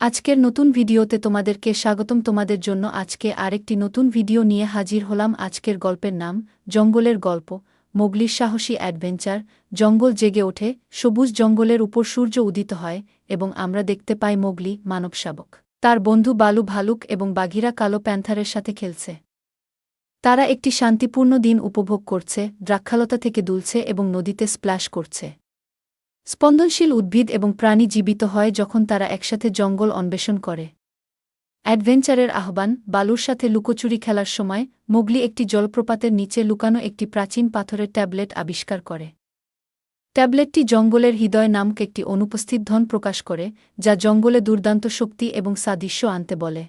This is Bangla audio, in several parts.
আজকের নতুন ভিডিওতে তোমাদেরকে স্বাগতম। তোমাদের জন্য আজকে আরেকটি নতুন ভিডিও নিয়ে হাজির হলাম আজকের গল্পের নাম, জঙ্গলের গল্প। মোগলির সাহসী অ্যাডভেঞ্চার, জঙ্গল জেগে ওঠে, সবুজ জঙ্গলের উপর সূর্য উদিত হয় এবং আমরা দেখতে পাই মোগলি মানব শাবক। তার বন্ধু বালু ভালুক এবং বাঘিরা কালো প্যান্থারের সাথে খেলছে। তারা একটি শান্তিপূর্ণ দিন উপভোগ করছে, দ্রাক্ষালতা থেকে দুলছে এবং নদীতে স্প্ল্যাশ করছে। স্পন্দনশীল উদ্ভিদ এবং প্রাণী জীবিত হয় যখন তারা একসাথে জঙ্গল অন্বেষণ করে। অ্যাডভেঞ্চারের আহ্বান, বালুর সাথে লুকোচুরি খেলার সময়, মোগলি একটি জলপ্রপাতের নিচে লুকানো একটি প্রাচীন পাথরের ট্যাবলেট আবিষ্কার করে। ট্যাবলেটটি জঙ্গলের হৃদয় নামক একটি অনুপস্থিত ধন প্রকাশ করে, যা জঙ্গলে দুর্দান্ত শক্তি এবং সাদৃশ্য আনতে বলে।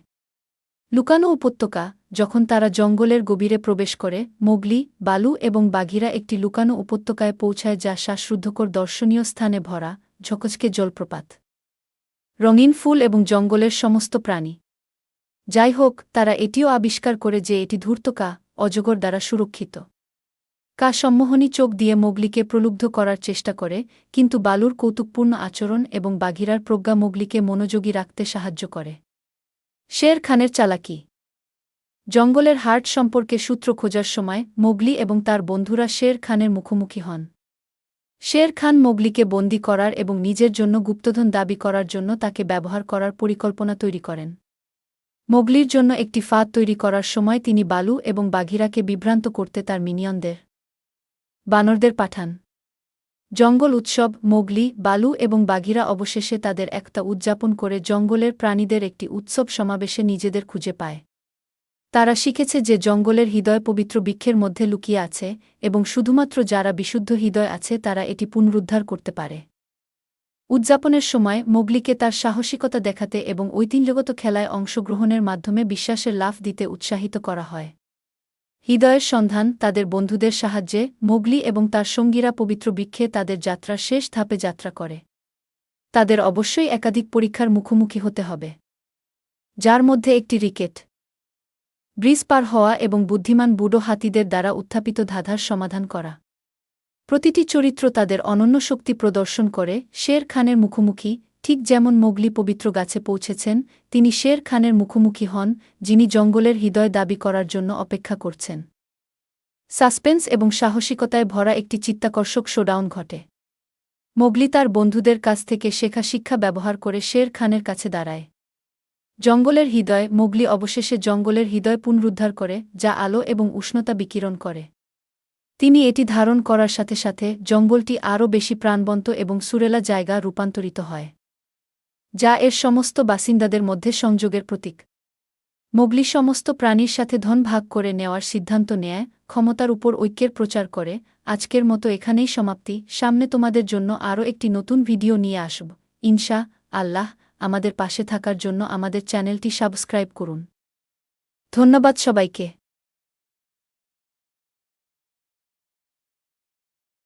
লুকানো উপত্যকা, যখন তারা জঙ্গলের গভীরে প্রবেশ করে, মোগলি, বালু এবং বাঘিরা একটি লুকানো উপত্যকায় পৌঁছায় যা শ্বাসরুদ্ধকর দর্শনীয় স্থানে ভরা ঝকচকে জলপ্রপাত। রঙিন ফুল এবং জঙ্গলের সমস্ত প্রাণী। যাই হোক, তারা এটিও আবিষ্কার করে যে এটি ধূর্তকা, অজগর দ্বারা সুরক্ষিত। কা সম্মোহনী চোখ দিয়ে মোগলিকে প্রলুব্ধ করার চেষ্টা করে, কিন্তু বালুর কৌতুকপূর্ণ আচরণ এবং বাঘিরার প্রজ্ঞা মোগলিকে মনোযোগী রাখতে সাহায্য করে। শের খানের চালাকি। জঙ্গলের হার্ট সম্পর্কে সূত্র খোঁজার সময় মোগলি এবং তার বন্ধুরা শের খানের মুখোমুখি হন। শের খান মোগলিকে বন্দি করার এবং নিজের জন্য গুপ্তধন দাবি করার জন্য তাকে ব্যবহার করার পরিকল্পনা তৈরি করেন। মোগলির জন্য একটি ফাঁদ তৈরি করার সময় তিনি বালু এবং বাঘিরাকে বিভ্রান্ত করতে তার মিনিয়নদের, বানরদের পাঠান। জঙ্গল উৎসব, মোগলি, বালু এবং বাঘিরা অবশেষে তাদের একটা উদযাপন করে জঙ্গলের প্রাণীদের একটি উৎসব সমাবেশে নিজেদের খুঁজে পায়। তারা শিখেছে যে জঙ্গলের হৃদয় পবিত্র বৃক্ষের মধ্যে লুকিয়ে আছে এবং শুধুমাত্র যারা বিশুদ্ধ হৃদয় আছে তারা এটি পুনরুদ্ধার করতে পারে। উদযাপনের সময় মোগলিকে তার সাহসিকতা দেখাতে এবং ঐতিহ্যগত খেলায় অংশগ্রহণের মাধ্যমে বিশ্বাসের লাফ দিতে উৎসাহিত করা হয়। হৃদয়ের সন্ধান তাদের বন্ধুদের সাহায্যে, মোগলি এবং তার সঙ্গীরা পবিত্র বৃক্ষে তাদের যাত্রার শেষ ধাপে যাত্রা করে। তাদের অবশ্যই একাধিক পরীক্ষার মুখোমুখি হতে হবে। যার মধ্যে একটি রিকেট। ব্রিজ পার হওয়া এবং বুদ্ধিমান বুড়ো হাতিদের দ্বারা উত্থাপিত ধাঁধার সমাধান করা। প্রতিটি চরিত্র তাদের অনন্য শক্তি প্রদর্শন করে, শের খানের মুখোমুখি ঠিক যেমন মোগলি পবিত্র গাছে পৌঁছেছেন, তিনি শের খানের মুখোমুখি হন, যিনি জঙ্গলের হৃদয় দাবি করার জন্য অপেক্ষা করছেন। সাসপেন্স এবং সাহসিকতায় ভরা একটি চিত্তাকর্ষক শোডাউন ঘটে। মোগলি তার বন্ধুদের কাছ থেকে শেখা শিক্ষা ব্যবহার করে শের খানের কাছে দাঁড়ায়। জঙ্গলের হৃদয়, মোগলি অবশেষে জঙ্গলের হৃদয় পুনরুদ্ধার করে, যা আলো এবং উষ্ণতা বিকিরণ করে। তিনি এটি ধারণ করার সাথে সাথে জঙ্গলটি আরও বেশি প্রাণবন্ত এবং সুরেলা জায়গা রূপান্তরিত হয়। যা এর সমস্ত বাসিন্দাদের মধ্যে সংযোগের প্রতীক। মোগলি সমস্ত প্রাণীর সাথে ধন ভাগ করে নেওয়ার সিদ্ধান্ত নেয়, ক্ষমতার উপর ঐক্যের প্রচার করে। আজকের মতো এখানেই সমাপ্তি। সামনে তোমাদের জন্য আরও একটি নতুন ভিডিও নিয়ে আসব। ইনশা আল্লাহ আমাদের পাশে থাকার জন্য আমাদের চ্যানেলটি সাবস্ক্রাইব করুন। ধন্যবাদ সবাইকে।